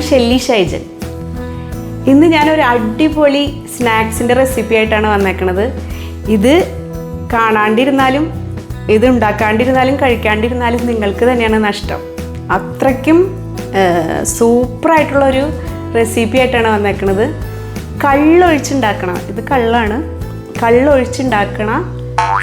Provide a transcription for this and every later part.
Shelly Shaijan. ഇന്ന് ഞാനൊരു അടിപൊളി സ്നാക്സിന്റെ റെസിപ്പി ആയിട്ടാണ് വന്നേക്കണത്. ഇത് കാണാണ്ടിരുന്നാലും ഇത് ഉണ്ടാക്കാണ്ടിരുന്നാലും കഴിക്കാണ്ടിരുന്നാലും നിങ്ങൾക്ക് തന്നെയാണ് നഷ്ടം. അത്രയ്ക്കും സൂപ്പറായിട്ടുള്ളൊരു റെസിപ്പി ആയിട്ടാണ് വന്നേക്കണത്. കള്ളൊഴിച്ചുണ്ടാക്കണം. ഇത് കള്ളാണ്. കള്ളൊഴിച്ചുണ്ടാക്കണ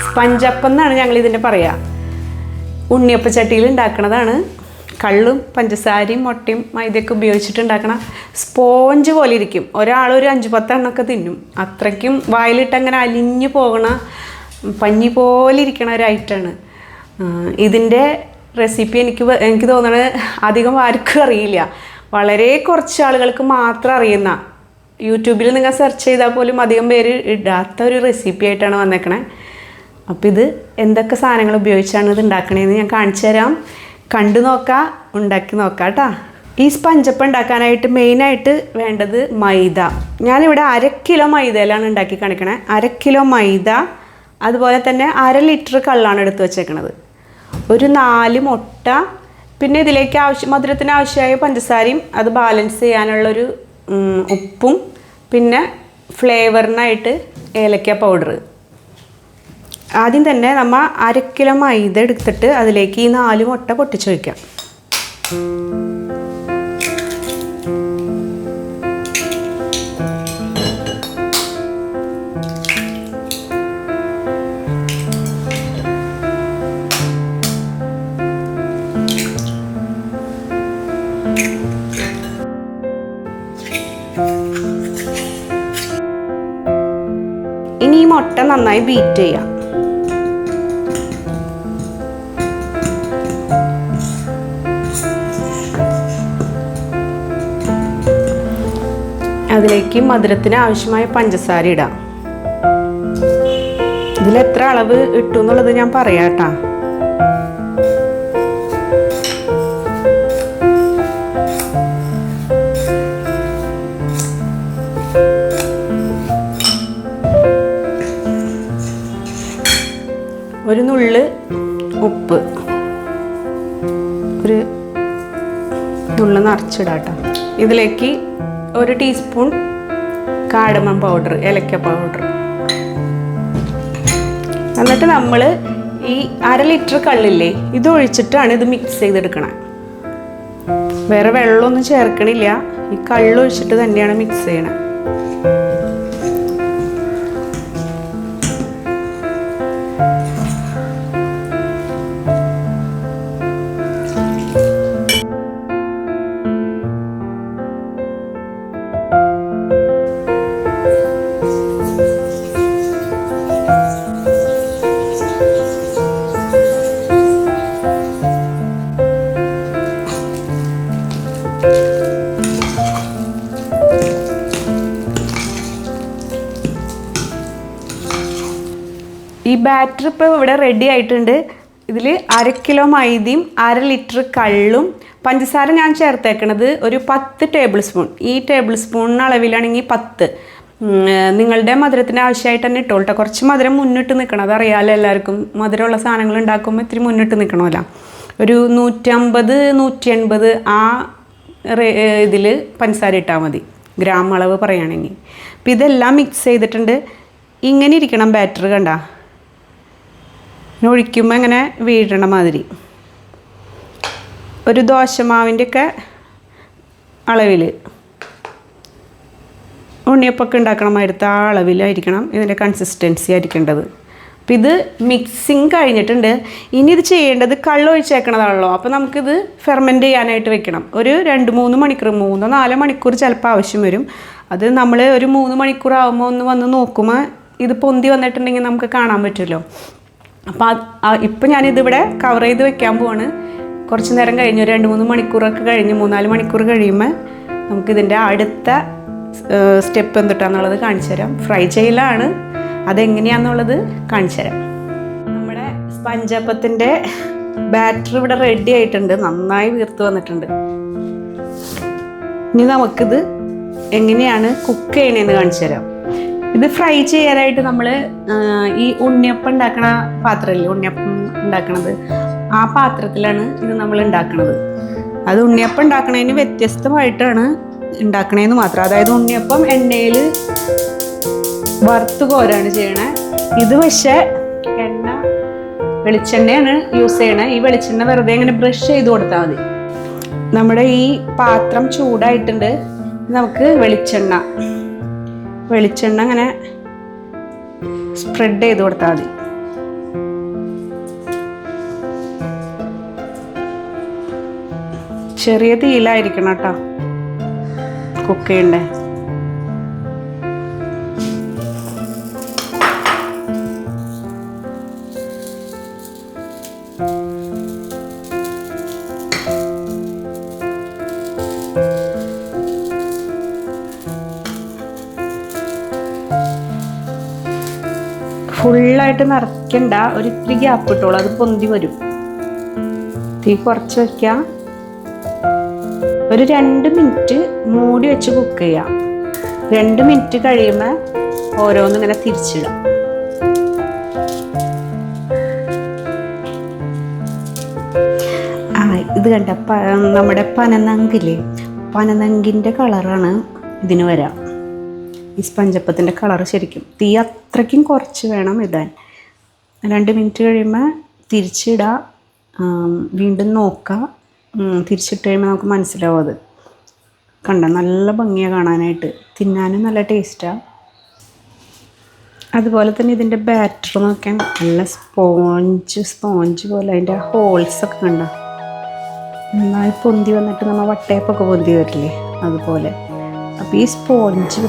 സ്പഞ്ചപ്പം എന്നാണ് ഞങ്ങൾ പറയുക ഉണ്ണിയപ്പച്ചട്ടിയിൽ ഉണ്ടാക്കണതാണ്. കള്ളും പഞ്ചസാരയും മുട്ടയും മൈദയൊക്കെ ഉപയോഗിച്ചിട്ടുണ്ടാക്കണ സ്പോഞ്ച് പോലെ ഇരിക്കും. ഒരാൾ ഒരു അഞ്ച് പത്തെണ്ണമൊക്കെ തിന്നും. അത്രയ്ക്കും വായിലിട്ട് അങ്ങനെ അലിഞ്ഞു പോകണ പഞ്ഞി പോലെ ഇരിക്കണ ഒരു ഐറ്റമാണ് ഇതിന്റെ റെസിപ്പി എനിക്ക് എനിക്ക് തോന്നണത് അധികം ആർക്കും അറിയില്ല. വളരെ കുറച്ച് ആളുകൾക്ക് മാത്രം അറിയുന്ന. യൂട്യൂബിൽ നിങ്ങൾ സെർച്ച് ചെയ്താൽ പോലും അധികം പേര് ഇടാത്ത ഒരു റെസിപ്പി ആയിട്ടാണ് വന്നേക്കണേ. അപ്പോൾ ഇത് എന്തൊക്കെ സാധനങ്ങൾ ഉപയോഗിച്ചാണ് ഇത് ഉണ്ടാക്കണേന്ന് ഞാൻ കാണിച്ചു തരാം. കണ്ടു നോക്കാം ഉണ്ടാക്കി നോക്കാം കേട്ടോ ഈ സ്പഞ്ചപ്പം ഉണ്ടാക്കാനായിട്ട് മെയിനായിട്ട് വേണ്ടത് മൈദ. ഞാനിവിടെ അര കിലോ മൈദയിലാണ് ഉണ്ടാക്കി കാണിക്കണേ. അര കിലോ മൈദ അതുപോലെ തന്നെ അര ലിറ്റർ കള്ളാണ് എടുത്ത് വെച്ചേക്കണത്. ഒരു നാല് മുട്ട പിന്നെ ഇതിലേക്ക് ആവശ്യം മധുരത്തിന് ആവശ്യമായ പഞ്ചസാരയും അത് ബാലൻസ് ചെയ്യാനുള്ളൊരു ഉപ്പും പിന്നെ ഫ്ലേവറിനായിട്ട് ഏലക്ക പൗഡർ ആദ്യം തന്നെ നമ്മൾ അര കിലോ മൈദ എടുത്തിട്ട് അതിലേക്ക് ഈ നാല് മുട്ട പൊട്ടിച്ച് വയ്ക്കാം ഇനി ഈ മുട്ട നന്നായി ബീറ്റ് ചെയ്യാം. അതിലേക്ക് മധുരത്തിന് ആവശ്യമായ പഞ്ചസാര ഇടാം. ഇതിൽ എത്ര അളവ് ഇട്ടു എന്നുള്ളത് ഞാൻ പറയാം കേട്ടാ. ഒരു നുള്ള് ഉപ്പ്. ഒരു നുള്ള് നിറച്ചിടാം കേട്ടോ. ഇതിലേക്ക് ഒരു ടീസ്പൂൺ കാടമം പൗഡർ ഏലക്ക പൗഡർ എന്നിട്ട് നമ്മൾ ഈ അര ലിറ്റർ കള്ളില്ലേ ഇത് ഒഴിച്ചിട്ടാണ് ഇത് മിക്സ് ചെയ്തെടുക്കണേ. വേറെ വെള്ളമൊന്നും ചേർക്കണില്ല. ഈ കള്ളൊഴിച്ചിട്ട് തന്നെയാണ് മിക്സ് ചെയ്യണത് ഈ ബാറ്റർ ഇപ്പോൾ ഇവിടെ റെഡി ആയിട്ടുണ്ട്. ഇതിൽ അര കിലോ മൈദയും അര ലിറ്റർ കള്ളും പഞ്ചസാര ഞാൻ ചേർത്തേക്കണത് ഒരു പത്ത് ടേബിൾ സ്പൂൺ ഈ ടേബിൾ സ്പൂണിന് അളവിലാണെങ്കിൽ പത്ത് നിങ്ങളുടെ മധുരത്തിന് ആവശ്യമായിട്ട് തന്നെ ഇട്ടോളട്ടെ കുറച്ച് മധുരം മുന്നിട്ട് നിൽക്കണം അതറിയാമല്ലോ എല്ലാവർക്കും. മധുരമുള്ള സാധനങ്ങൾ ഉണ്ടാക്കുമ്പോൾ ഇത്തിരി മുന്നിട്ട് നിൽക്കണമല്ലോ ഒരു നൂറ്റമ്പത് നൂറ്റി എൺപത് ആ ഇതിൽ പഞ്ചസാര ഇട്ടാൽ മതി. ഗ്രാം അളവ് പറയുകയാണെങ്കിൽ അപ്പം ഇതെല്ലാം മിക്സ് ചെയ്തിട്ടുണ്ട്. ഇങ്ങനെ ഇരിക്കണം ബാറ്റർ കണ്ട. ഒഴിക്കുമ്പോൾ ഇങ്ങനെ വീഴണ മാതിരി. ഒരു ദോശമാവിന്റെ ഒക്കെ അളവിൽ ഉണ്ണിയപ്പൊക്കെ ഉണ്ടാക്കണം അടുത്ത ആ അളവിലായിരിക്കണം ഇതിന്റെ കൺസിസ്റ്റൻസി ആയിരിക്കേണ്ടത്. അപ്പം ഇത് മിക്സിങ് കഴിഞ്ഞിട്ടുണ്ട്. ഇനി ഇത് ചെയ്യേണ്ടത് കള്ളൊഴിച്ചേക്കണതാണല്ലോ അപ്പോൾ നമുക്കിത് ഫെർമെന്റ് ചെയ്യാനായിട്ട് വെക്കണം. ഒരു രണ്ട് മൂന്ന് മണിക്കൂർ മൂന്നോ നാലോ മണിക്കൂർ ചിലപ്പോൾ ആവശ്യം വരും. അത് നമ്മൾ ഒരു മൂന്ന് മണിക്കൂർ ആകുമ്പോൾ ഒന്ന് വന്ന് നോക്കുമ്പോൾ ഇത് പൊന്തി വന്നിട്ടുണ്ടെങ്കിൽ നമുക്ക് കാണാൻ പറ്റുമല്ലോ. അപ്പോൾ ഇപ്പം ഞാനിതിവിടെ കവർ ചെയ്ത് വെക്കാൻ പോവാണ്. കുറച്ച് നേരം കഴിഞ്ഞ് ഒരു രണ്ട് മൂന്ന് മണിക്കൂറൊക്കെ കഴിഞ്ഞ് മൂന്നാൽ മണിക്കൂർ കഴിയുമ്പോൾ നമുക്കിതിന്റെ അടുത്ത സ്റ്റെപ്പ് എന്തിട്ടാന്നുള്ളത് കാണിച്ചു തരാം. ഫ്രൈ ചെയ്യലാണ്. അതെങ്ങനെയാണെന്നുള്ളത് കാണിച്ചു തരാം. നമ്മുടെ സ്പഞ്ചപ്പത്തിന്റെ ബാറ്റർ ഇവിടെ റെഡി ആയിട്ടുണ്ട്. നന്നായി വീർത്ത് വന്നിട്ടുണ്ട്. ഇനി നമുക്കിത് എങ്ങനെയാണ് കുക്ക് ചെയ്യണേന്ന് കാണിച്ചു തരാം. ഇത് ഫ്രൈ ചെയ്യാനായിട്ട് നമ്മൾ ഈ ഉണ്ണിയപ്പം ഉണ്ടാക്കണ പാത്രമില്ലേ ഉണ്ണിയപ്പം ഉണ്ടാക്കണത്. ആ പാത്രത്തിലാണ് ഇത് നമ്മൾ ഉണ്ടാക്കുന്നത് അത് ഉണ്ണിയപ്പം ഉണ്ടാക്കണതിന് വ്യത്യസ്തമായിട്ടാണ് ഉണ്ടാക്കണേന്ന് മാത്രം. അതായത് ഉണ്ണിയപ്പം എണ്ണയിൽ വറുത്ത് കോരാണ് ചെയ്യണേ. ഇത് പക്ഷേ എണ്ണ വെളിച്ചെണ്ണയാണ് യൂസ് ചെയ്യണേ. ഈ വെളിച്ചെണ്ണ വെറുതെ ഇങ്ങനെ ബ്രഷ് ചെയ്ത് കൊടുത്താൽ മതി. നമ്മുടെ ഈ പാത്രം ചൂടായിട്ടുണ്ട്. നമുക്ക് വെളിച്ചെണ്ണ. വെളിച്ചെണ്ണ അങ്ങനെ സ്പ്രെഡ് ചെയ്ത് കൊടുത്താൽ മതി. ചെറിയ തീയിലായിരിക്കണം കേട്ടോ കുക്ക് ചെയ്യണ്ടേ. ഫുള്ളായിട്ട് നിറയ്ക്കണ്ട ഒരു ഇത്തിരി ഗ്യാപ്പ് ഇട്ടോളൂ അത് പൊന്തി വരും. തീ കുറച്ച് വയ്ക്കാം ഒരു രണ്ട് മിനിറ്റ് മൂടി വെച്ച് കുക്ക് ചെയ്യാം. രണ്ട് മിനിറ്റ് കഴിയുമ്പോൾ ഓരോന്നും ഇങ്ങനെ തിരിച്ചിടാം. ആ ഇത് കണ്ട നമ്മുടെ പനനങ്കില്ലേ? പനനങ്കിന്റെ കളറാണ് ഇതിന് വരാം. ഈ സ്പഞ്ചപ്പത്തിന്റെ കളർ ശരിക്കും. തീ അത്രയ്ക്കും കുറച്ച് വേണം ഇടാൻ. രണ്ട് മിനിറ്റ് കഴിയുമ്പോൾ തിരിച്ചിടുക വീണ്ടും നോക്കുക തിരിച്ചിട്ട് കഴിയുമ്പോൾ നമുക്ക് മനസ്സിലാവും അത്. കണ്ട? നല്ല ഭംഗിയാണ് കാണാനായിട്ട്. തിന്നാനും നല്ല ടേസ്റ്റാണ് അതുപോലെ തന്നെ ഇതിന്റെ ബാറ്റർ നോക്കാൻ നല്ല സ്പോഞ്ച് സ്പോഞ്ച് പോലെ അതിന്റെ ഹോൾസൊക്കെ കണ്ട? നന്നായി പൊന്തി വന്നിട്ട് നമ്മൾ വട്ടയപ്പൊക്കെ പൊന്തി വരില്ലേ? അതുപോലെ. അപ്പോൾ ഈ സ്പോഞ്ച്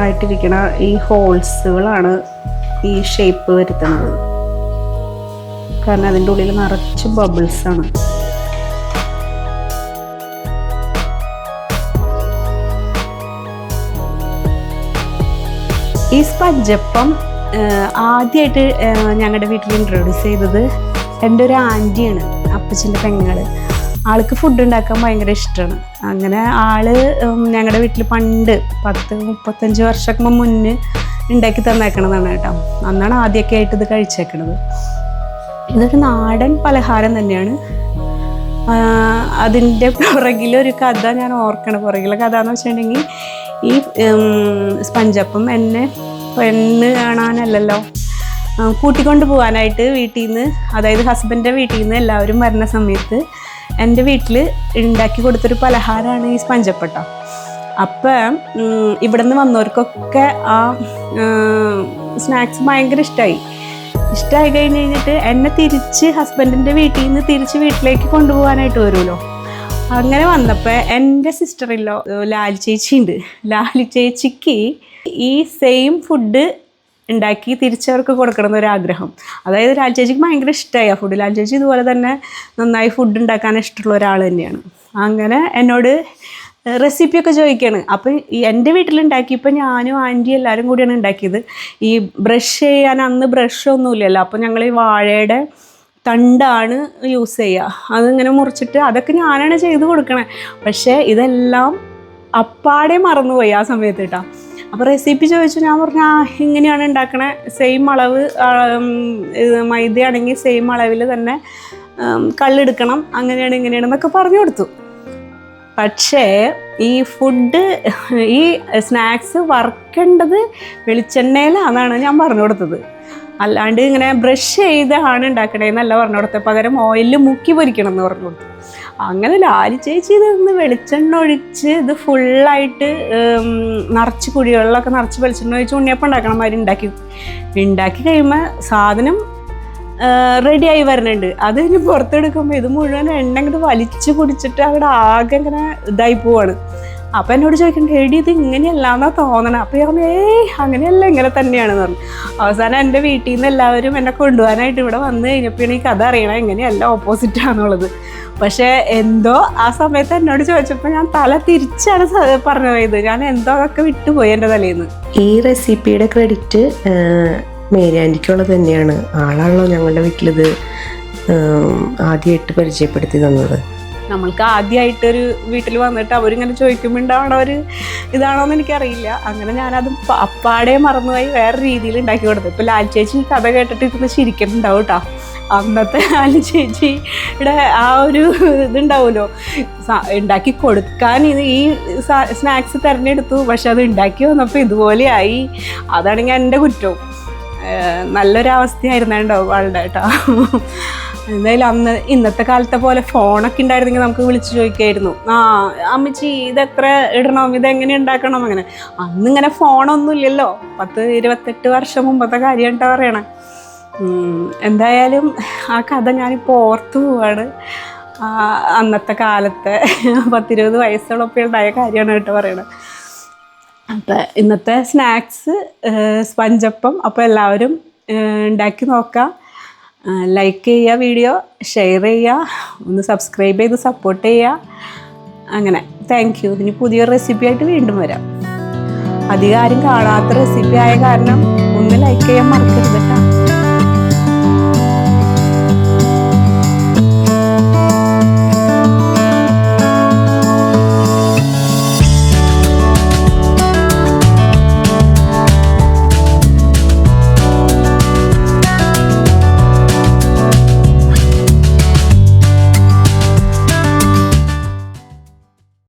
ആയിട്ടിരിക്കുന്ന ഈ ഹോൾസുകളാണ് ഈ ഷേപ്പ് വരുത്തുന്നത്. കാരണം അതിന്റെ ഉള്ളിൽ നിറച്ച് ബബിൾസ് ആണ്. ഈ സ്പഞ്ചപ്പം ആദ്യമായിട്ട് ഞങ്ങളുടെ വീട്ടിൽ ഇൻട്രൊഡ്യൂസ് ചെയ്തത് എന്റെ ഒരു ആന്റിയാണ് അപ്പച്ചന്റെ പെങ്ങൾ. ആൾക്ക് ഫുഡ് ഉണ്ടാക്കാൻ ഭയങ്കര ഇഷ്ടമാണ് അങ്ങനെ ആൾ ഞങ്ങളുടെ വീട്ടിൽ പണ്ട് പത്ത് മുപ്പത്തഞ്ച് വർഷക്കുമ്പോൾ മുന്നേ ഉണ്ടാക്കി തന്നേക്കണതാണ് കേട്ടോ. അന്നാണ് ആദ്യമൊക്കെ ആയിട്ട് ഇത് കഴിച്ചേക്കണത്. ഇതൊരു നാടൻ പലഹാരം തന്നെയാണ്. അതിന്റെ പുറകിലൊരു കഥ ഞാൻ ഓർക്കണ പുറകിലെ കഥ എന്ന് വെച്ചിട്ടുണ്ടെങ്കിൽ ഈ സ്പഞ്ചപ്പം എന്നെ പെണ്ണ് കാണാനല്ലല്ലോ. കൂട്ടിക്കൊണ്ട് പോകാനായിട്ട് വീട്ടിൽ നിന്ന് അതായത് ഹസ്ബൻഡിന്റെ വീട്ടിൽ നിന്ന് എല്ലാവരും വരുന്ന സമയത്ത് എന്റെ വീട്ടിൽ ഉണ്ടാക്കി കൊടുത്തൊരു പലഹാരമാണ് ഈ സ്പഞ്ചപ്പട്ട. അപ്പം ഇവിടെ നിന്ന് വന്നവർക്കൊക്കെ ആ സ്നാക്സ് ഭയങ്കര ഇഷ്ടമായി ഇഷ്ടമായി കഴിഞ്ഞ് കഴിഞ്ഞിട്ട് എന്നെ തിരിച്ച് ഹസ്ബൻഡിന്റെ വീട്ടിൽ നിന്ന് തിരിച്ച് വീട്ടിലേക്ക് കൊണ്ടുപോകാനായിട്ട് വരുമല്ലോ. അങ്ങനെ വന്നപ്പോൾ എന്റെ സിസ്റ്ററില്ലോ ലാലി ചേച്ചി ഉണ്ട് ലാലി ചേച്ചിക്ക് ഈ സെയിം ഫുഡ് ഉണ്ടാക്കി തിരിച്ചവർക്ക് കൊടുക്കണം എന്നൊരാഗ്രഹം. അതായത് ലാൽ ചേച്ചിക്ക് ഭയങ്കര ഇഷ്ടമായി ആ ഫുഡ് ലാൽ ചേച്ചി ഇതുപോലെ തന്നെ നന്നായി ഫുഡ് ഉണ്ടാക്കാൻ ഇഷ്ടമുള്ള ഒരാൾ തന്നെയാണ്. അങ്ങനെ എന്നോട് റെസിപ്പിയൊക്കെ ചോദിക്കുകയാണ് അപ്പം എന്റെ വീട്ടിലുണ്ടാക്കിയപ്പോൾ ഞാനും ആന്റി എല്ലാവരും കൂടിയാണ് ഉണ്ടാക്കിയത്. ഈ ബ്രഷ് ചെയ്യാൻ അന്ന് ബ്രഷ് ഒന്നുമില്ലല്ലോ. അപ്പോൾ ഞങ്ങൾ ഈ വാഴയുടെ തണ്ടാണ് യൂസ് ചെയ്യുക അതിങ്ങനെ മുറിച്ചിട്ട് അതൊക്കെ ഞാനാണ് ചെയ്ത് കൊടുക്കണേ. പക്ഷേ ഇതെല്ലാം അപ്പാടെ മറന്നുപോയി ആ സമയത്ത് കേട്ടോ. അപ്പോൾ റെസിപ്പി ചോദിച്ചു ഞാൻ പറഞ്ഞു ആ ഇങ്ങനെയാണ് ഉണ്ടാക്കണേ. സെയിം അളവ് മൈദയാണെങ്കിൽ സെയിം അളവിൽ തന്നെ കള്ളെടുക്കണം അങ്ങനെയാണ് ഇങ്ങനെയാണ് എന്നൊക്കെ പറഞ്ഞു കൊടുത്തു. പക്ഷേ ഈ ഫുഡ് ഈ സ്നാക്സ് വറുക്കേണ്ടത് വെളിച്ചെണ്ണയിലാണെന്നാണ് ഞാൻ പറഞ്ഞു കൊടുത്തത്. അല്ലാണ്ട് ഇങ്ങനെ ബ്രഷ് ചെയ്താണ് ഉണ്ടാക്കണേന്നല്ല പറഞ്ഞു കൊടുത്തത് പകരം ഓയിലിൽ മുക്കി പൊരിക്കണം എന്ന് പറഞ്ഞു കൊടുത്തു അങ്ങനെ ലാലി ചേച്ചി ഇതൊന്ന് വെളിച്ചെണ്ണ ഒഴിച്ച് ഇത് ഫുള്ളായിട്ട് നിറച്ച് കുഴികളിലൊക്കെ നിറച്ച് വെളിച്ചെണ്ണ ഒഴിച്ച് ഉണ്ണിയപ്പം ഉണ്ടാക്കണം മാതിരി ഉണ്ടാക്കി. ഉണ്ടാക്കി കഴിയുമ്പോൾ സാധനം റെഡിയായി വരുന്നുണ്ട്. അത് ഇനി പുറത്തെടുക്കുമ്പോൾ ഇത് മുഴുവൻ എണ്ണ ഇങ്ങോട്ട് വലിച്ചു കുടിച്ചിട്ട് അവിടെ ആകെ ഇങ്ങനെ ഇതായി പോവാണ്. അപ്പം എന്നോട് ചോദിക്കണ്ട എടി ഇത് ഇങ്ങനെയല്ലാന്നാ തോന്നണം. അപ്പം ഞാൻ പറഞ്ഞു ഏയ് അങ്ങനെയല്ല ഇങ്ങനെ തന്നെയാണെന്ന് പറഞ്ഞു. അവസാനം എന്റെ വീട്ടിൽ നിന്ന് എല്ലാവരും എന്നെ കൊണ്ടുപോകാനായിട്ട് ഇവിടെ വന്നു കഴിഞ്ഞപ്പോൾ ഈ കഥ അറിയണം ഇങ്ങനെയല്ല ഓപ്പോസിറ്റ് ആണെന്നുള്ളത് പക്ഷേ എന്തോ ആ സമയത്ത് എന്നോട് ചോദിച്ചപ്പോൾ ഞാൻ തല തിരിച്ചാണ് പറഞ്ഞു പോയത് ഞാൻ എന്തോ അതൊക്കെ വിട്ടുപോയി എന്റെ നിന്ന് ഈ റെസിപ്പിയുടെ ക്രെഡിറ്റ് മേരി തന്നെയാണ്. ആളാണല്ലോ ഞങ്ങളുടെ വീട്ടിലിത് ആദ്യമായിട്ട് പരിചയപ്പെടുത്തി തന്നത്. നമ്മൾക്ക് ആദ്യമായിട്ടൊരു വീട്ടിൽ വന്നിട്ട് അവരിങ്ങനെ ചോദിക്കുമ്പോൾ ഉണ്ടാവണ ഒരു ഇതാണോ എന്ന് എനിക്കറിയില്ല. അങ്ങനെ ഞാനത് അപ്പാടെ മറന്നുപോയി വേറെ രീതിയിൽ ഉണ്ടാക്കി കൊടുത്തു. ഇപ്പോൾ ലാൽ ചേച്ചി കഥ കേട്ടിട്ട് ഇരുന്ന് ചിരിക്കുന്നുണ്ടാവും കേട്ടോ അന്നത്തെ ലാൽ ചേച്ചിയുടെ ആ ഒരു ഇതുണ്ടാവുമല്ലോ. ഉണ്ടാക്കി കൊടുക്കാൻ ഇത് ഈ സ്നാക്സ് തിരഞ്ഞെടുത്തു. പക്ഷെ അത് ഉണ്ടാക്കി വന്നപ്പോൾ ഇതുപോലെയായി. ഞാൻ എന്റെ കുറ്റവും. നല്ലൊരവസ്ഥയായിരുന്നു കേട്ടോ ആളുടെ കേട്ടോ. എന്തായാലും അന്ന് ഇന്നത്തെ കാലത്തെ പോലെ ഫോണൊക്കെ ഉണ്ടായിരുന്നെങ്കിൽ നമുക്ക് വിളിച്ചു ചോദിക്കായിരുന്നു. ആ അമ്മച്ചി ഇതെത്ര ഇടണം? ഇതെങ്ങനെ ഉണ്ടാക്കണം അങ്ങനെ. അന്നിങ്ങനെ ഫോണൊന്നും ഇല്ലല്ലോ. പത്ത് ഇരുപത്തെട്ട് വർഷം മുമ്പത്തെ കാര്യം കേട്ടോ പറയണേ. എന്തായാലും ആ കഥ ഞാനിപ്പോൾ ഓർത്തു പോവാണ്. അന്നത്തെ കാലത്തെ പത്തിരുപത് വയസ്സുള്ളപ്പോൾ ഉണ്ടായ കാര്യമാണ് കേട്ടോ പറയണത് അപ്പം ഇന്നത്തെ സ്നാക്സ് സ്പഞ്ചപ്പം. അപ്പോൾ എല്ലാവരും ഉണ്ടാക്കി നോക്കാം. ലൈക്ക് ചെയ്യുക വീഡിയോ ഷെയർ ചെയ്യുക ഒന്ന് സബ്സ്ക്രൈബ് ചെയ്ത് സപ്പോർട്ട് ചെയ്യുക അങ്ങനെ. താങ്ക് യു ഇനി പുതിയൊരു റെസിപ്പി ആയിട്ട് വീണ്ടും വരാം. അധികം ആരും കാണാത്ത റെസിപ്പി ആയ കാരണം ഒന്ന് ലൈക്ക് ചെയ്യാൻ മറക്കരുത് കേട്ടോ.